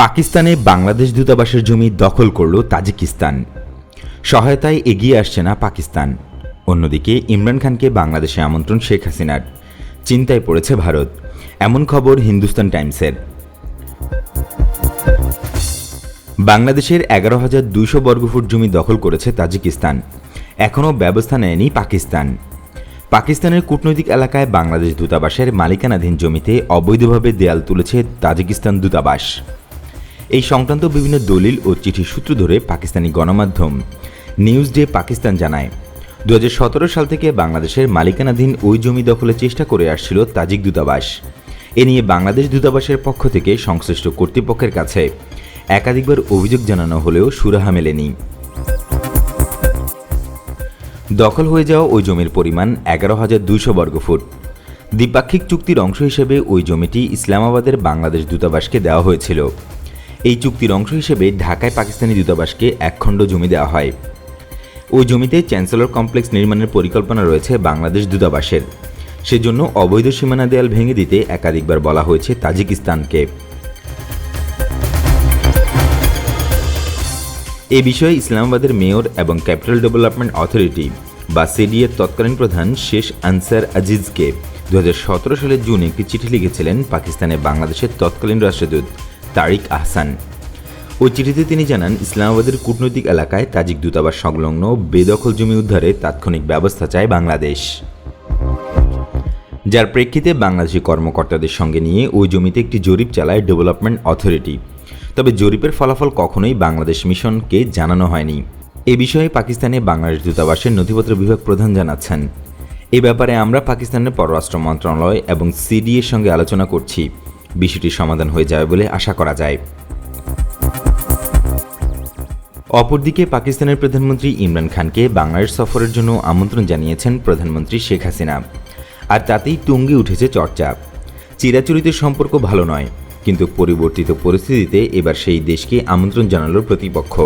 পাকিস্তানে বাংলাদেশ দূতাবাসের জমি দখল করল তাজিকিস্তান। সহায়তায় এগিয়ে আসছে না পাকিস্তান। অন্যদিকে ইমরান খানকে বাংলাদেশে আমন্ত্রণ শেখ হাসিনার। চিন্তায় পড়েছে ভারত। এমন খবর হিন্দুস্তান টাইমসের। বাংলাদেশের এগারো হাজার দুইশো বর্গফুট জমি দখল করেছে তাজিকিস্তান। এখনও ব্যবস্থা নেয়নি পাকিস্তান। পাকিস্তানের কূটনৈতিক এলাকায় বাংলাদেশ দূতাবাসের মালিকানাধীন জমিতে অবৈধভাবে দেয়াল তুলেছে তাজিকিস্তান দূতাবাস। এই সংক্রান্ত বিভিন্ন দলিল ও চিঠির সূত্র ধরে পাকিস্তানি গণমাধ্যম নিউজ ডে পাকিস্তান জানায় দু হাজার সতেরো সাল থেকে বাংলাদেশের মালিকানাধীন ওই জমি দখলের চেষ্টা করে আসছিল তাজিক দূতাবাস। এ নিয়ে বাংলাদেশ দূতাবাসের পক্ষ থেকে সংশ্লিষ্ট কর্তৃপক্ষের কাছে একাধিকবার অভিযোগ জানানো হলেও সুরাহা মেলেনি। দখল হয়ে যাওয়া ওই জমির পরিমাণ এগারো হাজার দুইশো বর্গফুট দ্বিপাক্ষিক চুক্তির অংশ হিসেবে ওই জমিটি ইসলামাবাদের বাংলাদেশ দূতাবাসকে দেওয়া হয়েছিল। এই চুক্তির অংশ হিসেবে ঢাকায় পাকিস্তানি দূতাবাসকে একখণ্ড জমি দেওয়া হয়। ওই জমিতে চ্যান্সেলর কমপ্লেক্স নির্মাণের পরিকল্পনা রয়েছে বাংলাদেশ দূতাবাসের। সেজন্য অবৈধ সীমানা দেয়াল ভেঙে দিতে একাধিকবার বলা হয়েছে তাজিকিস্তানকে। এ বিষয়ে ইসলামাবাদের মেয়র এবং ক্যাপিটাল ডেভেলপমেন্ট অথরিটি বা সিডিএর তৎকালীন প্রধান শেষ আনসার আজিজকে দু হাজার সতেরো সালের জুন একটি চিঠি লিখেছিলেন পাকিস্তানে বাংলাদেশের তৎকালীন রাষ্ট্রদূত। তারিক আহসান। ওই চিঠিতে তিনি জানান, ইসলামাবাদের কূটনৈতিক এলাকায় তাজিক দূতাবাস সংলগ্ন বেদখল জমি উদ্ধারে তাৎক্ষণিক ব্যবস্থা চায় বাংলাদেশ। যার প্রেক্ষিতে বাংলাদেশি কর্মকর্তাদের সঙ্গে নিয়ে ওই জমিতে একটি জরিপ চালায় ডেভেলপমেন্ট অথরিটি। তবে জরিপের ফলাফল কখনোই বাংলাদেশ মিশনকে জানানো হয়নি। এ বিষয়ে পাকিস্তানে বাংলাদেশ দূতাবাসের নথিপত্র বিভাগ প্রধান জানাচ্ছেন। এ ব্যাপারে আমরা পাকিস্তানের পররাষ্ট্র মন্ত্রণালয় এবং সিডিএর সঙ্গে আলোচনা করছি। বিষয়টির সমাধান হয়ে যাবে বলে আশা করা যায়। অপরদিকে পাকিস্তানের প্রধানমন্ত্রী ইমরান খানকে বাংলাদেশ সফরের জন্য আমন্ত্রণ জানিয়েছেন প্রধানমন্ত্রী শেখ হাসিনা। আর তাতেই তুঙ্গে উঠেছে চর্চা। চিরাচরিত সম্পর্ক ভালো নয়, কিন্তু পরিবর্তিত পরিস্থিতিতে এবার সেই দেশকে আমন্ত্রণ জানালো প্রতিপক্ষ।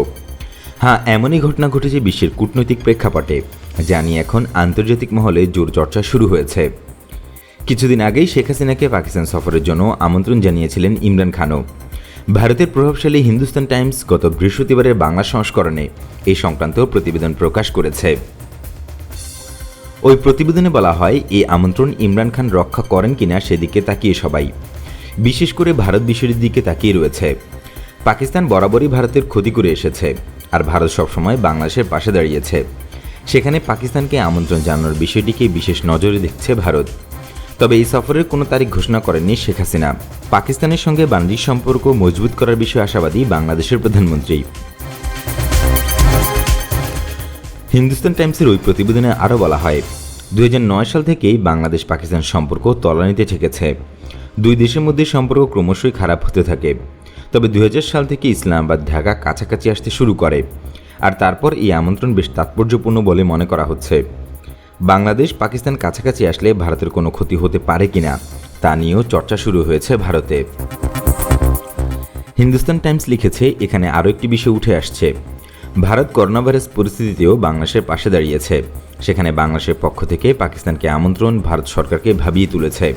হ্যাঁ এমনই ঘটনা ঘটেছে বিশ্বের কূটনৈতিক প্রেক্ষাপটে, যা এখন আন্তর্জাতিক মহলে জোর চর্চা শুরু হয়েছে। কিছুদিন আগেই শেখ হাসিনাকে পাকিস্তান সফরের জন্য আমন্ত্রণ জানিয়েছিলেন ইমরান খানও। ভারতের প্রভাবশালী হিন্দুস্তান টাইমস গত বৃহস্পতিবারের বাংলা সংস্করণে এই সংক্রান্ত প্রতিবেদন প্রকাশ করেছে। ওই প্রতিবেদনে বলা হয়, এই আমন্ত্রণ ইমরান খান রক্ষা করেন কিনা সেদিকে তাকিয়ে সবাই। বিশেষ করে ভারত বিষয়ের দিকে তাকিয়ে রয়েছে। পাকিস্তান বরাবরই ভারতের ক্ষতি করে এসেছে, আর ভারত সবসময় বাংলাদেশের পাশে দাঁড়িয়েছে। সেখানে পাকিস্তানকে আমন্ত্রণ জানানোর বিষয়টিকে বিশেষ নজরে দেখছে ভারত। তবে এই সফরের কোনো তারিখ ঘোষণা করেননি শেখ হাসিনা। পাকিস্তানের সঙ্গে বাণিজ্যিক সম্পর্ক মজবুত করার বিষয়ে আশাবাদী বাংলাদেশের প্রধানমন্ত্রী। হিন্দুস্তান টাইমসের ওই প্রতিবেদনে আরও বলা হয়, দুই হাজার নয় সাল থেকেই বাংলাদেশ পাকিস্তান সম্পর্ক তলানিতে ঠেকেছে। দুই দেশের মধ্যে সম্পর্ক ক্রমশই খারাপ হতে থাকে। তবে দুই হাজার সাল থেকে ইসলামাবাদ, ঢাকা কাছাকাছি আসতে শুরু করে। আর তারপর এই আমন্ত্রণ বেশ তাৎপর্যপূর্ণ বলে মনে করা হচ্ছে। বাংলাদেশ পাকিস্তান কাছাকাছি আসলে ভারতের কোনো ক্ষতি হতে পারে কিনা তা নিয়েও চর্চা শুরু হয়েছে ভারতে। হিন্দুস্তান টাইমস লিখেছে, এখানে আরও একটি বিষয় উঠে আসছে। ভারত করোনা ভাইরাস পরিস্থিতিতেও বাংলাদেশের পাশে দাঁড়িয়েছে। সেখানে বাংলাদেশের পক্ষ থেকে পাকিস্তানকে আমন্ত্রণ ভারত সরকারকে ভাবিয়ে তুলেছে।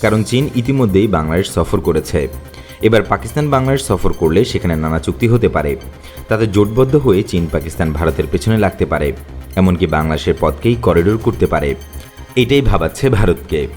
কারণ চীন ইতিমধ্যেই বাংলাদেশ সফর করেছে। এবার পাকিস্তান বাংলাদেশ সফর করলে সেখানে নানা চুক্তি হতে পারে। তাতে জোটবদ্ধ হয়ে চীন পাকিস্তান ভারতের পেছনে লাগতে পারে। এমনকি বাংলাদেশের পথকেই করিডোর করতে পারে। এটাই ভাবাচ্ছে ভারতকে।